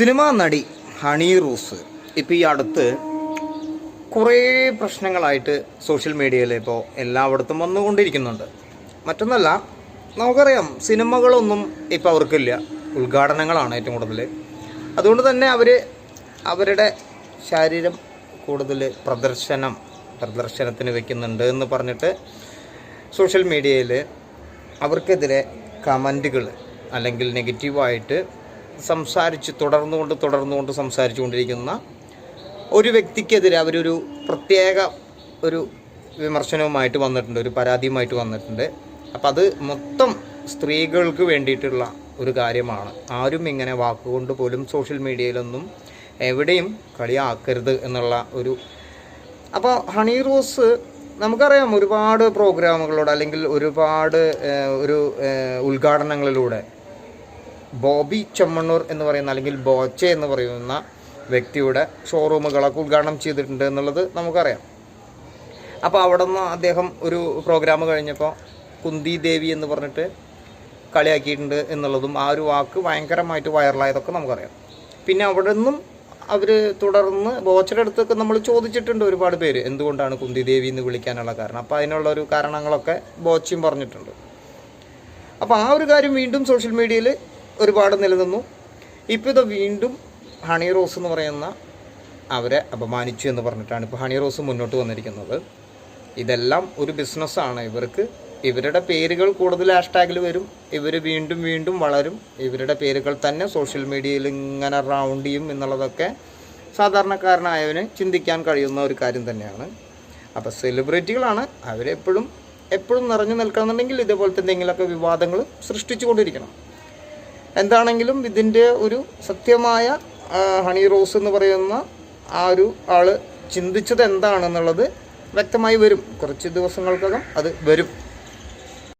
Cinema നടി honey റൂസ് ഇപ്പോൾ ഈ അടുത്ത് കുറേ പ്രശ്നങ്ങളായിട്ട് സോഷ്യൽ മീഡിയയിൽ ഇപ്പോൾ എല്ലായിടത്തും വന്നുകൊണ്ടിരിക്കുന്നുണ്ട്. മറ്റൊന്നല്ല നമുക്കറിയാം സിനിമകളൊന്നും ഇപ്പോൾ അവർക്കില്ല. ഉദ്ഘാടനങ്ങളാണ് ഏറ്റവും കൂടുതൽ അതുകൊണ്ട് തന്നെ അവർ അവരുടെ ശരീരം കൂടുതൽ പ്രദർശനം പ്രദർശനത്തിന് വെക്കുന്നുണ്ട് എന്ന് പറഞ്ഞിട്ട് സോഷ്യൽ മീഡിയയിൽ അവർക്കെതിരെ കമന്റുകൾ അല്ലെങ്കിൽ നെഗറ്റീവായിട്ട് സംസാരിച്ച് തുടർന്നുകൊണ്ട് തുടർന്നുകൊണ്ട് സംസാരിച്ചു കൊണ്ടിരിക്കുന്ന ഒരു വ്യക്തിക്കെതിരെ അവരൊരു പ്രത്യേക ഒരു വിമർശനവുമായിട്ട് വന്നിട്ടുണ്ട് ഒരു പരാതിയുമായിട്ട് വന്നിട്ടുണ്ട്. അപ്പം അത് മൊത്തം സ്ത്രീകൾക്ക് വേണ്ടിയിട്ടുള്ള ഒരു കാര്യമാണ്. ആരും ഇങ്ങനെ വാക്കുകൊണ്ട് പോലും സോഷ്യൽ മീഡിയയിലൊന്നും എവിടെയും കളിയാക്കരുത് എന്നുള്ള ഒരു അപ്പോൾ ഹണി റോസ് നമുക്കറിയാം ഒരുപാട് പ്രോഗ്രാമുകളിലൂടെ അല്ലെങ്കിൽ ഒരുപാട് ഒരു ഉദ്ഘാടനങ്ങളിലൂടെ ബോബി ചെമ്മണ്ണൂർ എന്ന് പറയുന്ന അല്ലെങ്കിൽ ബോച്ചെ എന്ന് പറയുന്ന വ്യക്തിയുടെ ഷോറൂമുകളൊക്കെ ഉദ്ഘാടനം ചെയ്തിട്ടുണ്ട് എന്നുള്ളത് നമുക്കറിയാം. അപ്പോൾ അവിടെ നിന്ന് അദ്ദേഹം ഒരു പ്രോഗ്രാം കഴിഞ്ഞപ്പോൾ കുന്തി ദേവി എന്ന് പറഞ്ഞിട്ട് കളിയാക്കിയിട്ടുണ്ട് എന്നുള്ളതും ആ ഒരു വാക്ക് ഭയങ്കരമായിട്ട് വൈറലായതൊക്കെ നമുക്കറിയാം. പിന്നെ അവിടെ നിന്നും അവർ തുടർന്ന് ബോച്ചയുടെ അടുത്തൊക്കെ നമ്മൾ ചോദിച്ചിട്ടുണ്ട് ഒരുപാട് പേര് എന്തുകൊണ്ടാണ് കുന്തി ദേവി എന്ന് വിളിക്കാനുള്ള കാരണം. അപ്പോൾ അതിനുള്ള ഒരു കാരണങ്ങളൊക്കെ ബോച്ചയും പറഞ്ഞിട്ടുണ്ട്. അപ്പോൾ ആ ഒരു കാര്യം വീണ്ടും സോഷ്യൽ മീഡിയയിൽ ഒരുപാട് നിലനിന്നു. ഇപ്പോൾ ഇത് വീണ്ടും ഹണി റോസ് എന്ന് പറയുന്ന അവരെ അപമാനിച്ചു എന്ന് പറഞ്ഞിട്ടാണ് ഇപ്പോൾ ഹണി റോസ് മുന്നോട്ട് വന്നിരിക്കുന്നത്. ഇതെല്ലാം ഒരു ബിസിനസ്സാണ് ഇവർക്ക് ഇവരുടെ പേരുകൾ കൂടുതൽ ഹാഷ്ടാഗിൽ വരും. ഇവർ വീണ്ടും വീണ്ടും വളരും. ഇവരുടെ പേരുകൾ തന്നെ സോഷ്യൽ മീഡിയയിൽ ഇങ്ങനെ റൗണ്ട് ചെയ്യും എന്നുള്ളതൊക്കെ സാധാരണക്കാരനായവന് ചിന്തിക്കാൻ കഴിയുന്ന ഒരു കാര്യം തന്നെയാണ്. അപ്പോൾ സെലിബ്രിറ്റികളാണ് അവരെപ്പോഴും എപ്പോഴും നിറഞ്ഞു നിൽക്കണമെന്നുണ്ടെങ്കിൽ ഇതേപോലത്തെ എന്തെങ്കിലുമൊക്കെ വിവാദങ്ങൾ സൃഷ്ടിച്ചുകൊണ്ടിരിക്കണം. എന്താണെങ്കിലും ഇതിന്റെ ഒരു സത്യമായ ഹണി റോസ് എന്ന് പറയുന്ന ആ ഒരു ആൾ ചിന്തിച്ചത് എന്താണെന്നുള്ളത് വ്യക്തമായി വരും. കുറച്ച് ദിവസങ്ങൾക്കകം അത് വരും.